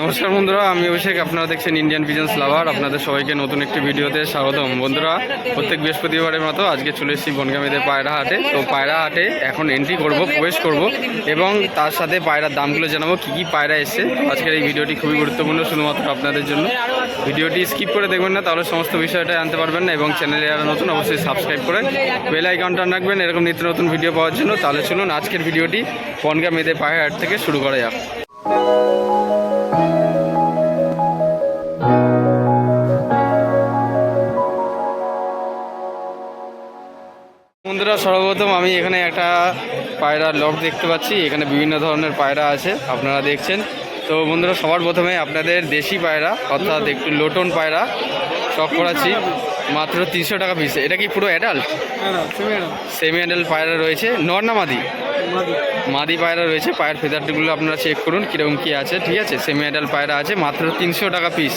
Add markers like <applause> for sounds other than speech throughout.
নমস্কার বন্ধুরা, আমি অভিষেক, আপনারা দেখছেন ইন্ডিয়ান পিজন্স লাভার আপনাদের সবাইকে নতুন একটি ভিডিওতে স্বাগতম। বন্ধুরা, প্রত্যেক বৃহস্পতিবারের মতো আজকে চলে এসেছি বনগামীদের পায়রা হাটে। তো পায়রা হাটে এখন এন্ট্রি করব, প্রবেশ করব এবং তার সাথে পায়রার দামগুলো জানাব, কী কী পায়রা এসছে। আজকের এই ভিডিওটি খুবই গুরুত্বপূর্ণ শুধুমাত্র আপনাদের জন্য। ভিডিওটি স্কিপ করে দেখবেন না, তাহলে সমস্ত বিষয়টা জানতে পারবেন না এবং চ্যানেলে যারা নতুন, অবশ্যই সাবস্ক্রাইব করে বেল আইকনটা রাখবেন, এরকম নিত্য নতুন ভিডিও পাওয়ার জন্য। তাহলে চলুন আজকের ভিডিওটি বনগা মেয়েদের পায়রা হাট থেকে শুরু করা যাক। বন্ধুরা সর্বপ্রথম আমি এখানে একটা পায়রার লক দেখতে পাচ্ছি। এখানে বিভিন্ন ধরনের পায়রা আছে আপনারা দেখছেন। তো বন্ধুরা সবার প্রথমে আপনাদের দেশি পায়রা অর্থাৎ একটু লোটন পায়রা শখ করাচ্ছি। মাত্র তিনশো টাকা পিস এটা কি পুরো অ্যাডাল্ট সেমি অ্যাডাল্ট পায়রা রয়েছে। নর না মাদি? মাদি। পায়রা রয়েছে। পায়ের ফেদারগুলো আপনারা চেক করুন কীরকম কী আছে। ঠিক আছে সেমি অ্যাডাল্ট পায়রা আছে। মাত্র তিনশো টাকা পিস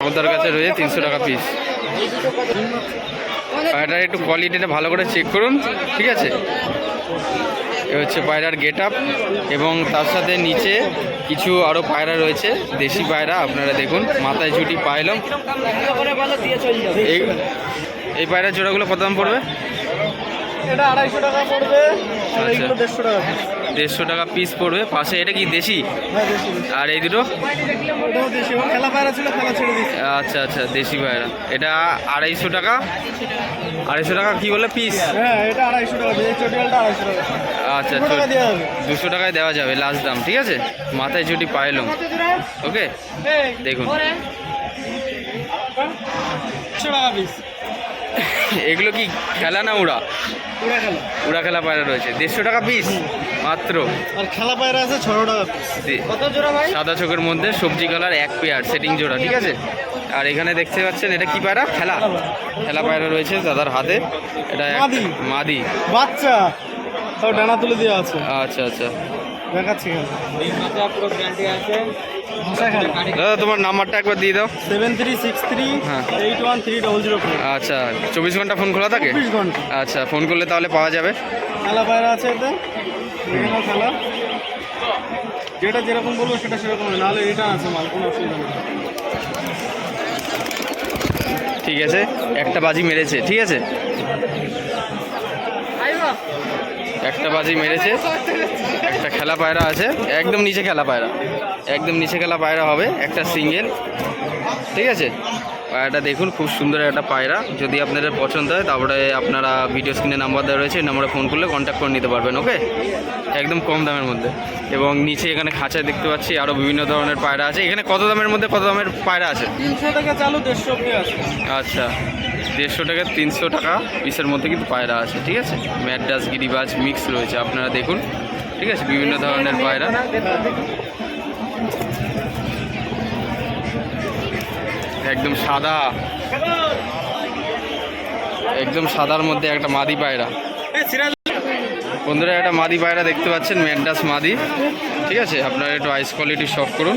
আমাদের কাছে রয়েছে তিনশো টাকা পিস পায়রাটার একটু কোয়ালিটিটা ভালো করে চেক করুন ঠিক আছে এ হচ্ছে পায়রার গেট আপ এবং তার সাথে নিচে কিছু আরও পায়রা রয়েছে দেশি পায়রা আপনারা দেখুন মাথায় ছুটি পাইলাম এই এই পায়রার জোড়াগুলো কত দাম পড়বে এটা আড়াইশো টাকা পড়বে আচ্ছা। দেড়শো টাকা। দেড়শো টাকা পিস পড়বে। পাশে এটা কি দেশি? হ্যাঁ। আর এই দুটো? আচ্ছা আচ্ছা দেশি পায়রা। এটা আড়াইশো টাকা? আড়াইশো টাকা কি বলে পিস হ্যাঁ আচ্ছা দুশো টাকায় দেওয়া যাবে লাস্ট দাম ঠিক আছে? মাথায় ছুটি পাইলাম ওকে? দেখুন। এগুলো কি খেলা না উড়া? পুরা খেলা। উড়া খেলা পায়রা রয়েছে। দেড়শো টাকা পিস মাত্র। আর খেলা পায়রা আছে ছশো টাকা কত জোড়া ভাই? সাদা চোখের মধ্যে সবজি কালার এক পেয়ার সেটিং জোড়া ঠিক আছে? আর এখানে দেখতে পাচ্ছেন এটা কি পায়রা? খেলা। খেলা পায়রা। রয়েছে দাদার হাতে। এটা মাদি। মাদি। বাচ্চা। তাও ডানা তুলে দেওয়া আছে। আচ্ছা আচ্ছা। দেখাচ্ছি দাদা তোমার নাম্বারটা একবার দিয়ে দাও। সেভেন থ্রি সিক্স থ্রি হ্যাঁ। Eight one three double zero আচ্ছা চব্বিশ ঘণ্টা ফোন খোলা থাকে? আচ্ছা ফোন করলে তাহলে পাওয়া যাবে। খেলা পায়রা আছে এতে? খেলা? যেটা যেরকম বলব সেটা সেরকম নাহলে রিটার্ন আছে মাল, কোনো অসুবিধা নেই। ঠিক আছে, একটা বাজি মেরেছে, ঠিক আছে? একটা বাজি মেরেছে, একটা খেলা পায়রা আছে, একদম নিচে খেলা পায়রা, একদম নিচে খেলা পায়রা হবে, একটা সিঙ্গেল, ঠিক আছে? পায়রাটা দেখুন খুব সুন্দর একটা পায়রা। যদি আপনাদের পছন্দ হয় তারপরে আপনারা ভিডিও স্ক্রিনে নাম্বার দেওয়া রয়েছে নাম্বারে ফোন করলে কন্ট্যাক্ট করে নিতে পারবেন ওকে একদম কম দামের মধ্যে। এবং নিচে এখানে খাঁচায় দেখতে পাচ্ছি আরও বিভিন্ন ধরনের পায়রা আছে। এখানে কত দামের মধ্যে কত দামের পায়রা আছে? তিনশো টাকা চালু দেড়শো আছে। আচ্ছা দেড়শো টাকা তিনশো টাকা পিসের মধ্যে কিন্তু পায়রা আছে ঠিক আছে? ম্যাডাস গিরিবাজ মিক্স রয়েছে আপনারা দেখুন ঠিক আছে? বিভিন্ন ধরনের পায়রা। একদম সাদা। একদম সাদার মধ্যে একটা মাদি পায়রা। বন্ধুরা, একটা মাদি পায়রা দেখতে পাচ্ছেন ম্যাডাস মাদি। ঠিক আছে? আপনারা একটু আইস কোয়ালিটি শখ করুন।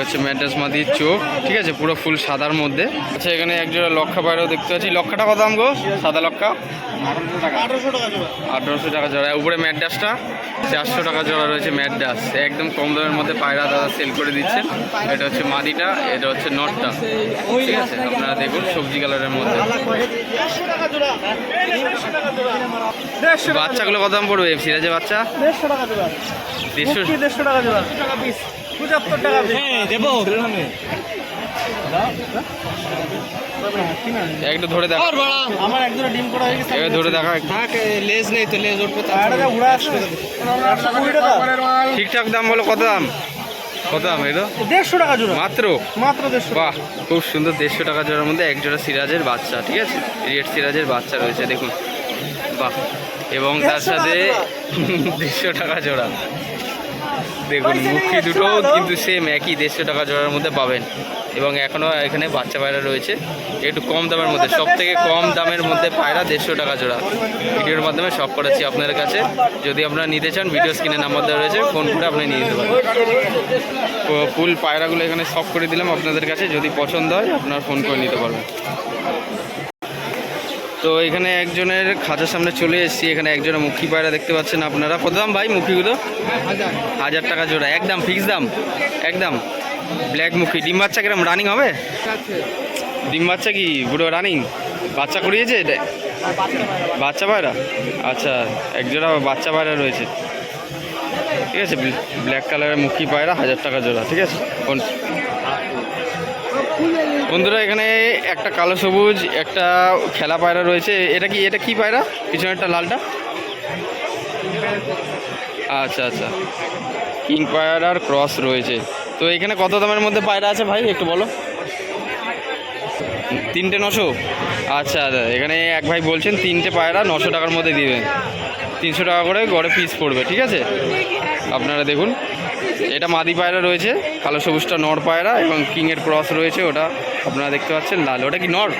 হচ্ছে ম্যাডাস মাদির চোখ ঠিক আছে? পুরো ফুল সাদার মধ্যে। আচ্ছা এখানে একজোড়া লক্ষা পায়রাও দেখতে পাচ্ছি। লক্ষাটা কত দাম গো? সাদা লক্ষা? আঠারোশো টাকা জোড়া। আঠারোশো টাকা জোড়া। উপরে ম্যাডাসটা চারশো টাকা জোড়া রয়েছে ম্যাডাস একদম কম দামের মধ্যে পায়রা দাদা সেল করে দিচ্ছেন এটা হচ্ছে মাদিটা এটা হচ্ছে নটটা। ঠিক আছে? আপনারা দেখুন সবজি কালারের মধ্যে। বাচ্চাগুলো কত দাম পড়বে? সিরাজে বাচ্চা? দেড়শো দেড়শো টাকা জোড়া। পঁচাত্তর টাকা পিস হ্যাঁ দেবো। একটু ধরে দেখো। আমার একজোড়া ডিম করা হয়ে গেছে এবার ধরে দেখা। লেজ নেই তো লেজ উঠবে আসবে ঠিকঠাক দাম বলো কত দাম? কত দাম এলো দেড়শো টাকা জোড়া। মাত্র? মাত্র দেড়শো বাহ খুব সুন্দর দেড়শো টাকা জোড়ার মধ্যে এক জোড়া সিরাজের বাচ্চা ঠিক আছে? রেড সিরাজের বাচ্চা রয়েছে দেখুন। বাহ এবং তার সাথে <laughs> দেড়শো টাকা জোড়া। দেখুন মুখি দুটো কিন্তু সেম একই দেড়শো টাকা জোড়ার মধ্যে পাবেন। এবং এখনও এখানে বাচ্চা পায়রা রয়েছে। একটু কম দামের মধ্যে সব থেকে কম দামের মধ্যে পায়রা দেড়শো টাকা জোড়া। ভিডিওর মাধ্যমে সব করাচ্ছি আপনাদের কাছে। যদি আপনারা নিতে চান ভিডিও স্ক্রিনে নাম্বার দেওয়া রয়েছে ফোন করে আপনি নিয়ে নিতে পারেন। তো ফুল পায়রাগুলো এখানে সব করে দিলাম আপনাদের কাছে। যদি পছন্দ হয় আপনারা ফোন করে নিতে পারবেন। তো এখানে একজনের খাঁচার সামনে চলে এসেছি এখানে একজনের মুখী পায়রা দেখতে পাচ্ছেন আপনারা। কত দাম ভাই মুখীগুলো? হাজার। টাকা জোড়া একদম ফিক্স দাম একদম। ব্ল্যাক মুখী। ডিম বাচ্চা কিরম রানিং হবে? ডিম বাচ্চা কি পুরো রানিং বাচ্চা করিয়েছে এটা? বাচ্চা পায়রা? আচ্ছা একজোড়া বাচ্চা পায়রা রয়েছে। ঠিক আছে ব্ল্যাক কালারের মুখী পায়রা হাজার টাকা জোড়া ঠিক আছে? কোন বন্ধুরা, এখানে একটা কালো সবুজ, একটা খেলা পায়রা রয়েছে। এটা কি এটা কি পায়রা? পিছনে একটা লালটা? আচ্ছা আচ্ছা। কিং পায়রার ক্রস রয়েছে। তো এখানে কত দামের মধ্যে পায়রা আছে ভাই, একটু বলো? তিনটে নশো? আচ্ছা আচ্ছা। এখানে এক ভাই বলছেন, তিনটে পায়রা নশো টাকার মধ্যে দিবেন তিনশো টাকা করে গড়ে পিস পড়বে, ঠিক আছে? আপনারা দেখুন। এটা মাদি পায়রা রয়েছে, কালো সবুজটা নর পায়রা এবং কিংয়ের ক্রস রয়েছে ওটা। আপনারা দেখতে পাচ্ছেন, লাল, ওটা কি নর?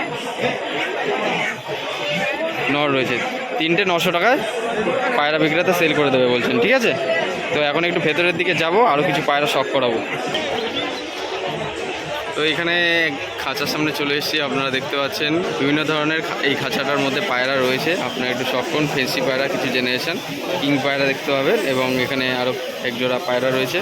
নর রয়েছে। তিনটে নশো টাকায় পায়রা বিক্রেতা সেল করে দেবে বলছেন, ঠিক আছে? তো এখন একটু ভেতরের দিকে যাব আরও কিছু পায়রা শখ করাবো। তো এখানে খাঁচার সামনে চলে এসেছি, আপনারা দেখতে পাচ্ছেন, বিভিন্ন ধরনের এই খাঁচাটার মধ্যে পায়রা রয়েছে। আপনারা একটু শখ করুন ফেন্সি পায়রা, কিছু জেনারেশন কিং পায়রা দেখতে পাবেন, এবং এখানে আরও একজোড়া পায়রা রয়েছে।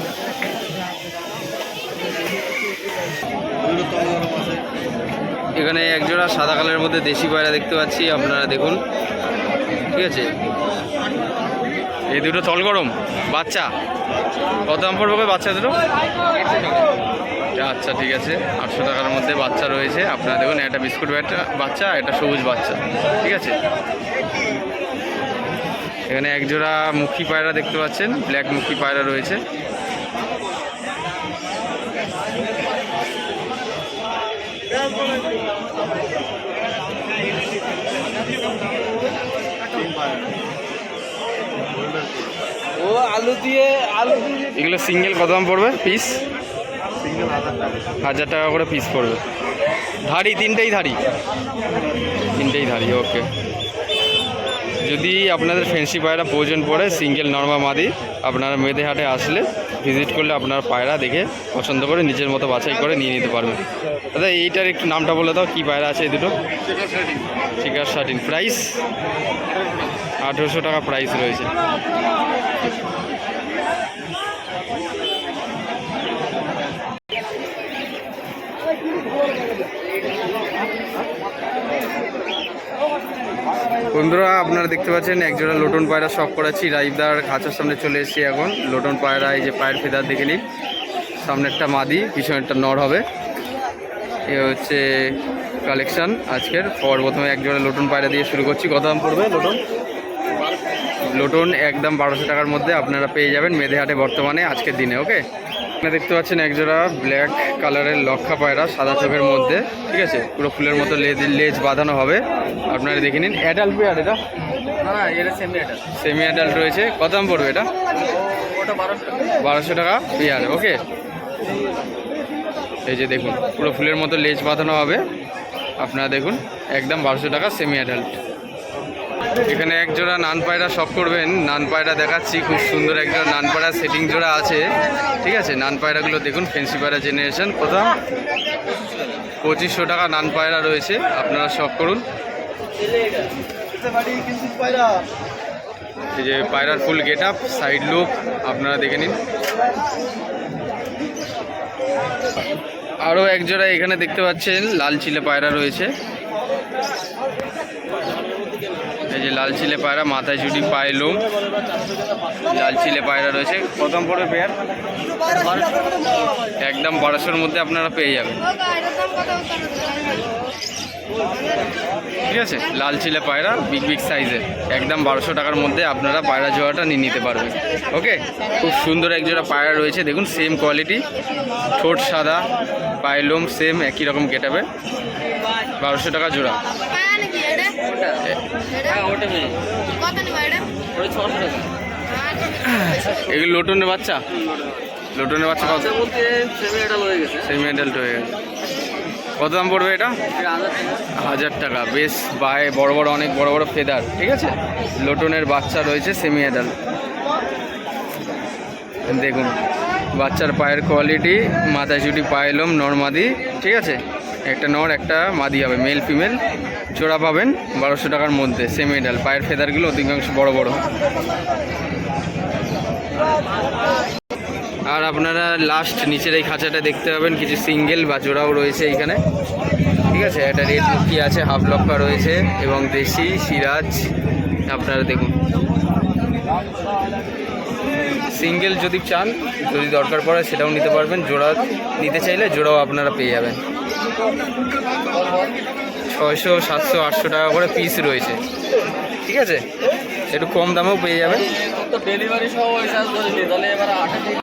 এখানে এক জোড়া সাদা কালারের মধ্যে দেশি পায়রা দেখতে পাচ্ছি, আপনারা দেখুন। ঠিক আছে? এই দুটো তল গরম, বাচ্চা। কত দাম পড়বে বাচ্চা দুটো? আচ্ছা ঠিক আছে। আটশো টাকার মধ্যে বাচ্চা রয়েছে। আপনারা দেখুন, একটা বিস্কুট বাচ্চা, একটা সবুজ বাচ্চা। ঠিক আছে? এখানে এক জোড়া মুখী পায়রা দেখতে পাচ্ছেন, ব্ল্যাক মুখী পায়রা রয়েছে। ও আলু দিয়ে আলু দিয়ে এগুলো সিঙ্গেল কত দাম পড়বে পিস? সিঙ্গেল হাজার টাকা। হাজার টাকা করে পিস পড়বে। ধাড়ি তিনটেই ধাড়ি? তিনটেই ধাড়ি ওকে। যদি আপনাদের ফ্যান্সি পায়রা প্রয়োজন পড়ে সিঙ্গেল নর্মা মাদি, আপনারা মেদেহাটে আসলে ভিজিট করলে আপনার পায়রা দেখে পছন্দ করে, নিজের মতো বাছাই করে নিয়ে নিতে পারবেন। দাদা, এইটার একটু নামটা বলে দাও, কী পায়রা আছে এই দুটো? চিকার শার্টিন প্রাইস আঠেরোশো টাকা প্রাইস রয়েছে। বন্ধুরা, আপনারা দেখতে পাচ্ছেন, একজোড়া লোটন পায়রা শখ করাচ্ছি। রাইবদার খাঁচার সামনে চলে এসেছি এখন। লোটন পায়রা, এই যে পায়ের ফেদার দেখে নিন। সামনেরটা মাদি, পিছনেরটা নর হবে। এ হচ্ছে কালেকশন আজকের। পর প্রথমে একজোড়া লোটন পায়রা দিয়ে শুরু করছি। কত দাম পড়বে লোটন? লোটন একদম বারোশো টাকার মধ্যে আপনারা পেয়ে যাবেন মেধেহাটে বর্তমানে, আজকের দিনে ওকে এখানে দেখতে পাচ্ছেন একজোড়া ব্ল্যাক কালারের লক্ষা পায়রা সাদা চোখের মধ্যে ঠিক আছে? পুরো ফুলের মতো লেজ লেজ বাঁধানো হবে। আপনারা দেখে নিন অ্যাডাল্ট পেয়ার এটা? না এটা সেমি অ্যাডাল্ট রয়েছে। কত দাম পড়বে এটা? ওটা বারোশো টাকা। বারোশো টাকা পেয়ার ওকে এই যে দেখুন পুরো ফুলের মতো লেজ বাঁধানো হবে। আপনারা দেখুন একদম বারোশো টাকা সেমি অ্যাডাল্ট এখানে এক জোড়া নান পায়রা শখ করবেন। নান পায়রা দেখাচ্ছি, খুব সুন্দর এক জোড়া নান পায়রা সেটিং জোড়া আছে। ঠিক আছে, নান পায়রাগুলো দেখুন ফেন্সি পায়রা জেনারেশন কোথাও? পঁচিশশো টাকা নান পায়রা রয়েছে, আপনারা শখ করুন। এই যে পায়রার full get up side look আপনারা দেখে নিন। আরও এক জোড়া এখানে দেখতে পাচ্ছেন, লাল চিলে পায়রা রয়েছে। এই যে লাল চিলে পায়রা, মাথায় চুটি পায়ে লোম, লাল চিলে পায়রা রয়েছে। প্রথম পড়বে পেয়ার? একদম বারোশোর মধ্যে আপনারা পেয়ে যাবেন। ঠিক আছে? লাল চিলে পায়রা, বিগ বিগ সাইজের। একদম বারোশো টাকার মধ্যে আপনারা পায়রা জোড়াটা নিয়ে নিতে পারবেন। ওকে? খুব সুন্দর এক জোড়া পায়রা রয়েছে। দেখুন সেম কোয়ালিটি ঠোঁট সাদা পায়ের লোম সেম একই রকম কেটাবে বারোশো টাকা জোড়া। এগুলো লোটনের বাচ্চা? লোটনের বাচ্চা। কত? সেমি হয়ে গেছে। সেমি অ্যাডাল্ট হয়ে গেছে। কত দাম পড়বে এটা? হাজার টাকা। বেশ বায়ে বড় বড় অনেক বড় বড় ফেদার ঠিক আছে? লোটনের বাচ্চা রয়েছে সেমি অ্যাডাল্ট দেখুন বাচ্চার পায়ের কোয়ালিটি মাথায় চুটি পায়েলম নর মাদি ঠিক আছে? একটা নর, একটা মাদি হবে মেল ফিমেল জোড়া পাবেন বারোশো টাকার মধ্যে সেমি মেডাল পায়ের ফেদারগুলো অধিকাংশ বড় বড়। আর আপনারা লাস্ট নিচের এই খাঁচাটা দেখতে পাবেন, কিছু সিঙ্গেল বা জোড়াও রয়েছে এইখানে ঠিক আছে? একটা রেড মুখি আছে হাফ লক্কা রয়েছে এবং দেশি, সিরাজ, আপনারা দেখুন। সিঙ্গেল যদি চান, যদি দরকার পড়ে সেটাও নিতে পারবেন, জোড়া নিতে চাইলে জোড়াও আপনারা পেয়ে যাবেন। ছয়শো, সাতশো, আটশো টাকা করে পিস রয়েছে। ঠিক আছে? একটু কম দামেও পেয়ে যাবেন। তো ডেলিভারি সহ তাহলে এবার